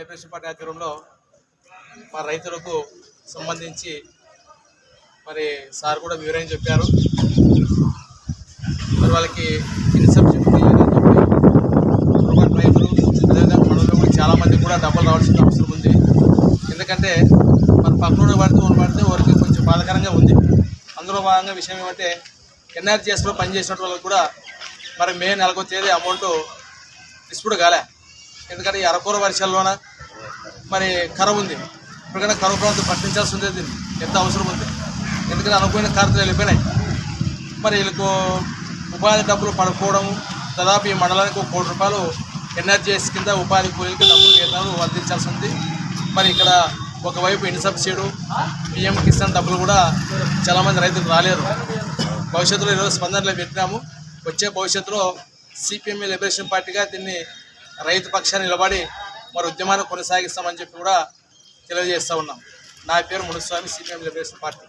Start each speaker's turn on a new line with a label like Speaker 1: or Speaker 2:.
Speaker 1: Liberation party ఆధ్వర్యంలో మా రైతులకు సంబంధించి మరి సార్ కూడా వివరం చెప్పారు. మరి వాళ్ళకి ఇన్సెప్షన్ రైతులు అదేవిధంగా మనలో కూడా కూడా డబ్బులు రావాల్సిన అవసరం ఉంది. ఎందుకంటే మరి పక్కన పడితే ఊరు పడితే వారికి కొంచెం బాధాకరంగా ఉంది. అందులో భాగంగా విషయం ఏమంటే ఎన్ఆర్జీఎస్లో పనిచేసిన వాళ్ళకి కూడా మరి మే నెలకో తేదీ అమౌంట్ డిస్ప్యూట్ కాలే. ఎందుకంటే ఈ అరకూర వర్షాల్లోన మరి కరువు ఉంది. ఇప్పటికైనా కరువు ప్రాంతం పట్టించాల్సి ఉంది దీన్ని. ఎంత అవసరం ఉంది? ఎందుకంటే అనుకున్న కార్యక్రమాలు వెళ్ళిపోయినాయి. మరి వీళ్ళకు ఉపాధి డబ్బులు పడుకోవడం దాదాపు ఈ మండలానికి ఒక కోటి రూపాయలు ఎన్ఆర్జీఎస్ కింద ఉపాధి కూలీలకి డబ్బులు వేతనాలు అందించాల్సి ఉంది. మరి ఇక్కడ ఒకవైపు ఇన్ సబ్సిడీ పిఎం కిసాన్ డబ్బులు కూడా చాలామంది రైతులు రాలేరు. భవిష్యత్తులో ఈరోజు స్పందనలో పెట్టినాము. వచ్చే భవిష్యత్తులో సిపిఎం లిబరేషన్ పార్టీగా దీన్ని రైతు పక్షాన్ని నిలబడి మరి ఉద్యమాన్ని కొనసాగిస్తామని చెప్పి కూడా తెలియజేస్తూ ఉన్నాం. నా పేరు మునుస్వామి సిపిఎం లిబరేషన్ పార్టీ